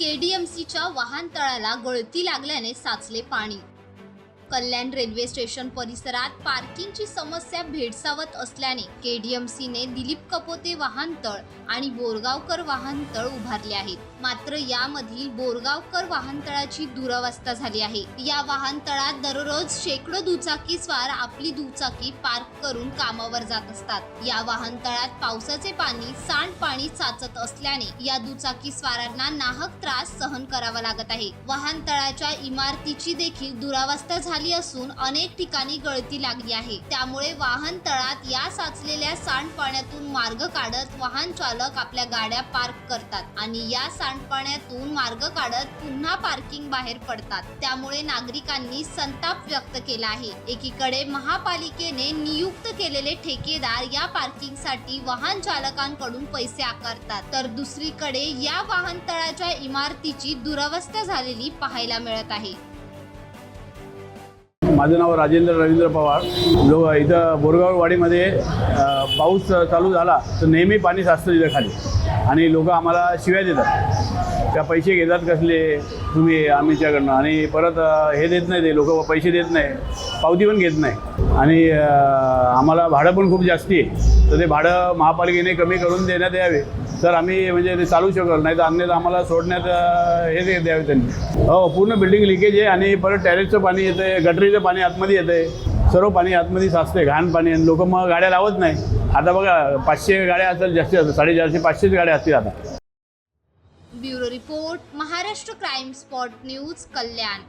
केडीएमसीच्या वाहनतळाला गळती लागल्याने साचले पाणी. कल्याण रेल्वे स्टेशन परिसरात पार्किंगची समस्या भेडसावत असल्याने केडीएमसीने दिलीप कपोते वाहनतळ आणि बोरगावकर वाहनतळ उभारले आहेत. मात्र यामधील बोरगावकर वाहनतळाची दुरावस्था झाली आहे. या वाहनतळात दररोज शेकडो दुचाकी स्वार आपली दुचाकी पार्क करून कामावर जात असतात. या वाहनतळात पावसाचे पाणी सांडपाणी साचत असल्याने या दुचाकी स्वारांना नाहक त्रास सहन करावा लागत आहे. वाहनतळाच्या इमारतीची देखील दुरावस्था झाली असून अनेक ठिकाणी गळती लागली आहे. त्यामुळे वाहनतळात या साचलेल्या सांडपाण्यातून मार्ग काढत वाहन चालक आपल्या गाड्या पार्क करतात आणि या सांडपाण्यातून मार्ग काढत पुन्हा पार्किंग बाहेर पडतात. त्यामुळे नागरिकांनी संताप व्यक्त केला आहे. एकीकडे महापालिकेने नियुक्त केलेले ठेकेदार या पार्किंगसाठी वाहन चालकांकडून पैसे आकारतात. तर दुसरीकडे या वाहनतळाच्या इमारतीची दुरवस्था झालेली पाहायला मिळत आहे. माझं नाव राजेंद्र रवींद्र पवार. जो इथं बोरगाववाडीमध्ये पाऊस चालू झाला तर नेहमी पाणी साचतं तिथं खाली. आणि लोक आम्हाला शिव्या देतात. त्या पैसे घेतात कसले तुम्ही आम्हीच्याकडनं आणि परत हे देत नाही ते लोक पैसे देत नाही. पावती पण घेत नाही. आणि आम्हाला भाडं पण खूप जास्ती आहे. तर ते भाडं महापालिकेने कमी करून देण्यात यावे. तर आम्ही म्हणजे ते चालू शकलो नाही तर अन्यथा आम्हाला सोडण्यात हे द्यावे त्यांनी. हो पूर्ण बिल्डिंग लिकेज आहे आणि परत टॅरेसचं पाणी येतं आहे गटरीचं पाणी आतमध्ये येतं आहे सर्व पाणी आतमध्ये साचते घाण पाणी आणि लोक मग गाड्या लावत नाही. आता बघा पाचशे गाड्या असेल जास्तीत जास्त साडेचारशे पाचशेच गाड्या असतील आता. Bureau report Maharashtra crime spot news Kalyan.